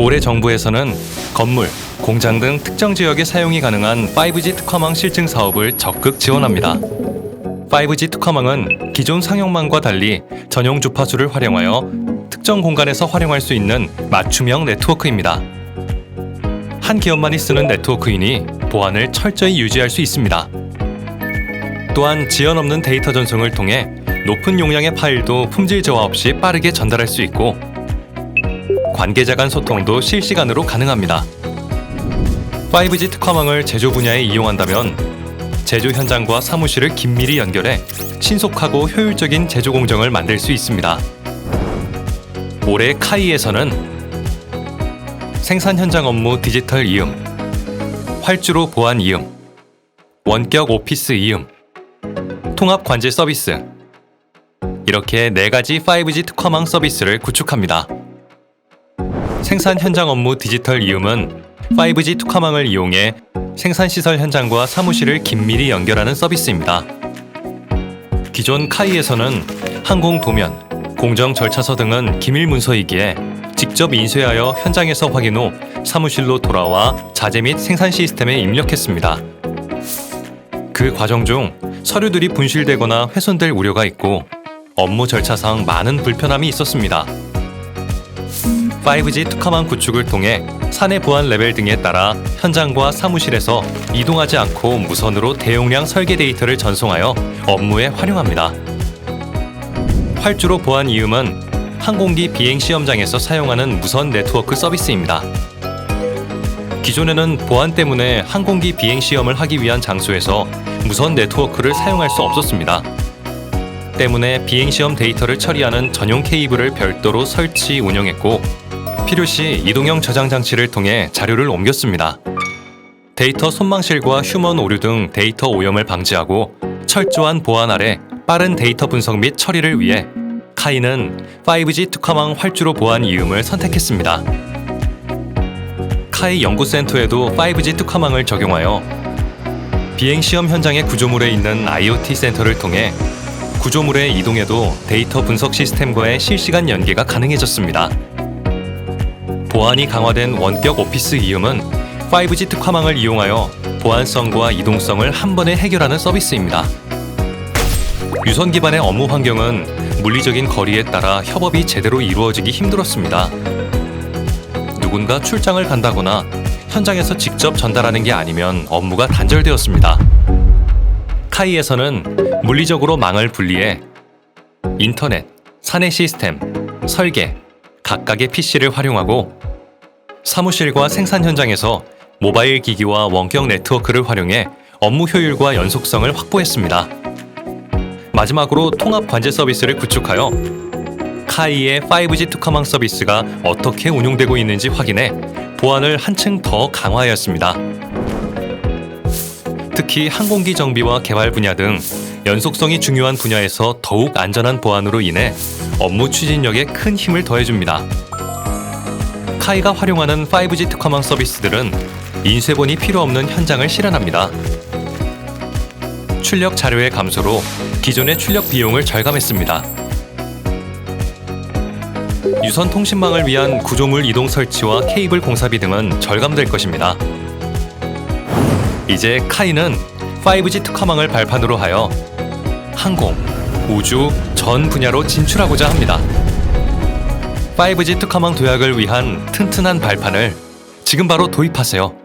올해 정부에서는 건물, 공장 등 특정 지역에 사용이 가능한 5G 특화망 실증 사업을 적극 지원합니다. 5G 특화망은 기존 상용망과 달리 전용 주파수를 활용하여 특정 공간에서 활용할 수 있는 맞춤형 네트워크입니다. 한 기업만이 쓰는 네트워크이니 보안을 철저히 유지할 수 있습니다. 또한 지연 없는 데이터 전송을 통해 높은 용량의 파일도 품질 저하 없이 빠르게 전달할 수 있고 관계자 간 소통도 실시간으로 가능합니다. 5G 특화망을 제조 분야에 이용한다면 제조 현장과 사무실을 긴밀히 연결해 신속하고 효율적인 제조 공정을 만들 수 있습니다. 올해 카이에서는 생산 현장 업무 디지털 이음, 활주로 보안 이음, 원격 오피스 이음, 통합 관제 서비스 이렇게 네 가지 5G 특화망 서비스를 구축합니다. 생산 현장 업무 디지털 이음은 5G 특화망을 이용해 생산 시설 현장과 사무실을 긴밀히 연결하는 서비스입니다. 기존 카이에서는 항공 도면, 공정 절차서 등은 기밀 문서이기에 직접 인쇄하여 현장에서 확인 후 사무실로 돌아와 자재 및 생산 시스템에 입력했습니다. 그 과정 중 서류들이 분실되거나 훼손될 우려가 있고 업무 절차상 많은 불편함이 있었습니다. 5G 특화망 구축을 통해 사내 보안 레벨 등에 따라 현장과 사무실에서 이동하지 않고 무선으로 대용량 설계 데이터를 전송하여 업무에 활용합니다. 활주로 보안 이음은 항공기 비행 시험장에서 사용하는 무선 네트워크 서비스입니다. 기존에는 보안 때문에 항공기 비행 시험을 하기 위한 장소에서 무선 네트워크를 사용할 수 없었습니다. 때문에 비행 시험 데이터를 처리하는 전용 케이블을 별도로 설치 운영했고 필요시 이동형 저장 장치를 통해 자료를 옮겼습니다. 데이터 손망실과 휴먼 오류 등 데이터 오염을 방지하고 철저한 보안 아래 빠른 데이터 분석 및 처리를 위해 카이는 5G 특화망 활주로 보안 이음을 선택했습니다. 카이 연구센터에도 5G 특화망을 적용하여 비행 시험 현장의 구조물에 있는 IoT 센터를 통해 구조물의 이동에도 데이터 분석 시스템과의 실시간 연계가 가능해졌습니다. 보안이 강화된 원격 오피스 이음은 5G 특화망을 이용하여 보안성과 이동성을 한 번에 해결하는 서비스입니다. 유선 기반의 업무 환경은 물리적인 거리에 따라 협업이 제대로 이루어지기 힘들었습니다. 누군가 출장을 간다거나 현장에서 직접 전달하는 게 아니면 업무가 단절되었습니다. 카이에서는 물리적으로 망을 분리해 인터넷, 사내 시스템, 설계, 각각의 PC를 활용하고 사무실과 생산 현장에서 모바일 기기와 원격 네트워크를 활용해 업무 효율과 연속성을 확보했습니다. 마지막으로 통합 관제 서비스를 구축하여 카이의 5G 특화망 서비스가 어떻게 운용되고 있는지 확인해 보안을 한층 더 강화하였습니다. 특히 항공기 정비와 개발 분야 등 연속성이 중요한 분야에서 더욱 안전한 보안으로 인해 업무 추진력에 큰 힘을 더해줍니다. 카이가 활용하는 5G 특화망 서비스들은 인쇄본이 필요 없는 현장을 실현합니다. 출력 자료의 감소로 기존의 출력 비용을 절감했습니다. 유선 통신망을 위한 구조물 이동 설치와 케이블 공사비 등은 절감될 것입니다. 이제 카이는 5G 특화망을 발판으로 하여 항공, 우주 전 분야로 진출하고자 합니다. 5G 특화망 도약을 위한 튼튼한 발판을 지금 바로 도입하세요.